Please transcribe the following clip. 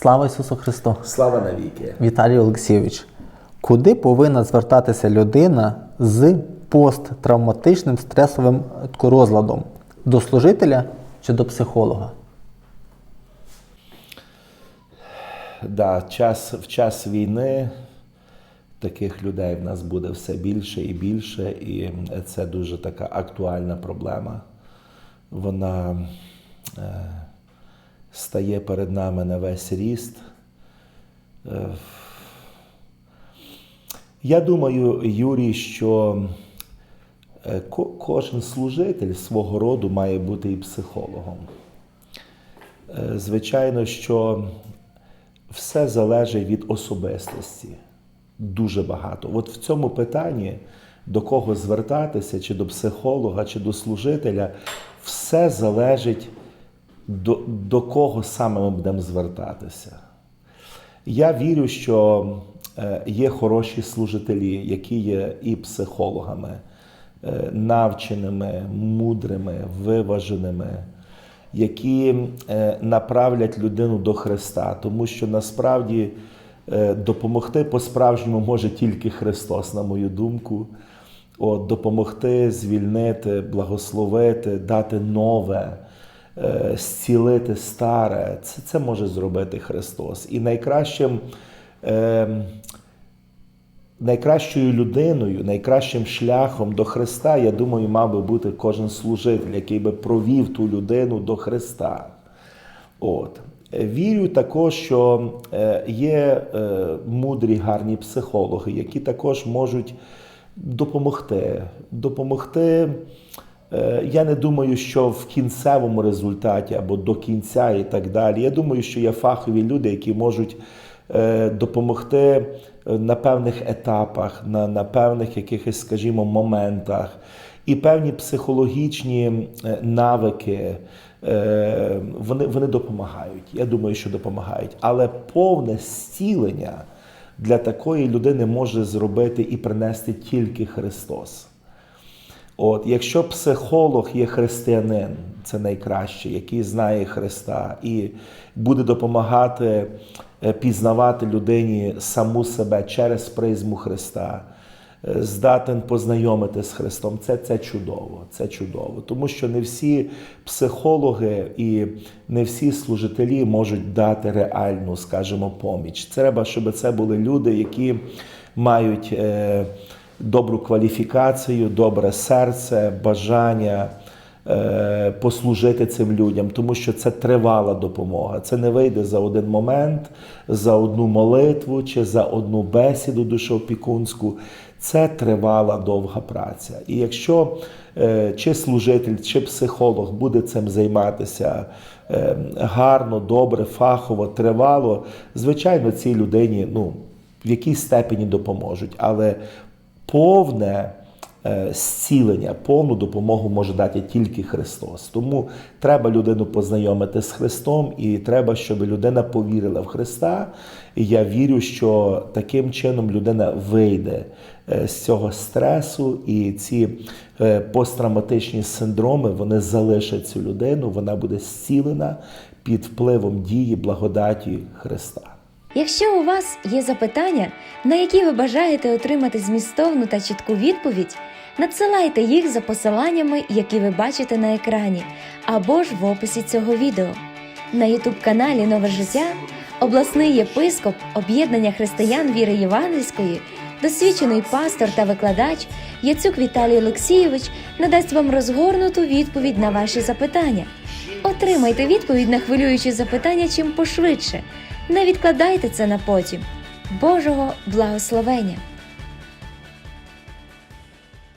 Слава Ісусу Христу! Слава навіки! Віталій Олексійович, куди повинна звертатися людина з посттравматичним стресовим розладом? До служителя чи до психолога? Да, час, в час війни таких людей в нас буде все більше і більше, і це дуже така актуальна проблема. Вона е, стає перед нами на весь ріст. Е, я думаю, Юрій, що е, кожен служитель свого роду має бути і психологом. Е, Звичайно, що все залежить від особистості. Дуже багато. От в цьому питанні до кого звертатися, чи до психолога, чи до служителя, все залежить до, до кого саме ми будемо звертатися. Я вірю, що е, є хороші служителі, які є і психологами, е, навченими, мудрими, виваженими, які е, направлять людину до Христа, тому що насправді допомогти по-справжньому може тільки Христос, на мою думку. От, допомогти, звільнити, благословити, дати нове, зцілити старе. Це, це може зробити Христос. І найкращим, е, найкращою людиною, найкращим шляхом до Христа, я думаю, мав би бути кожен служитель, який би провів ту людину до Христа. От. Е, Вірю також, що е, є е, мудрі, гарні психологи, які також можуть допомогти. Допомогти. Е, Я не думаю, що в кінцевому результаті або до кінця і так далі. Я думаю, що є фахові люди, які можуть е, допомогти е, на певних етапах, на, на певних якихось, скажімо, моментах. І певні психологічні навики вони, вони допомагають. Я думаю, що допомагають. Але повне зцілення для такої людини може зробити і принести тільки Христос. От, якщо психолог є християнин, це найкраще, який знає Христа і буде допомагати е, пізнавати людині саму себе через призму Христа, е, здатен познайомити з Христом, це, це чудово. Це чудово. Тому що не всі психологи і не всі служителі можуть дати реальну, скажімо, поміч. Треба, щоб це були люди, які мають. Е, добру кваліфікацію, добре серце, бажання е, послужити цим людям, тому що це тривала допомога. Це не вийде за один момент, за одну молитву чи за одну бесіду душоопікунську. Це тривала довга праця. І якщо е, чи служитель, чи психолог буде цим займатися е, гарно, добре, фахово, тривало, звичайно, цій людині ну, в якійсь степені допоможуть. Але повне е, зцілення, повну допомогу може дати тільки Христос. Тому треба людину познайомити з Христом, і треба, щоб людина повірила в Христа. І я вірю, що таким чином людина вийде е, з цього стресу, і ці е, посттравматичні синдроми вони залишать цю людину, вона буде зцілена під впливом дії благодаті Христа. Якщо у вас є запитання, на які ви бажаєте отримати змістовну та чітку відповідь, надсилайте їх за посиланнями, які ви бачите на екрані, або ж в описі цього відео. На youtube каналі Нове життя обласний єпископ об'єднання християн віри Євангельської, досвідчений пастор та викладач Яцюк Віталій Олексійович надасть вам розгорнуту відповідь на ваші запитання. Отримайте відповідь на хвилюючі запитання чим пошвидше. Не відкладайте це на потім. Божого благословення!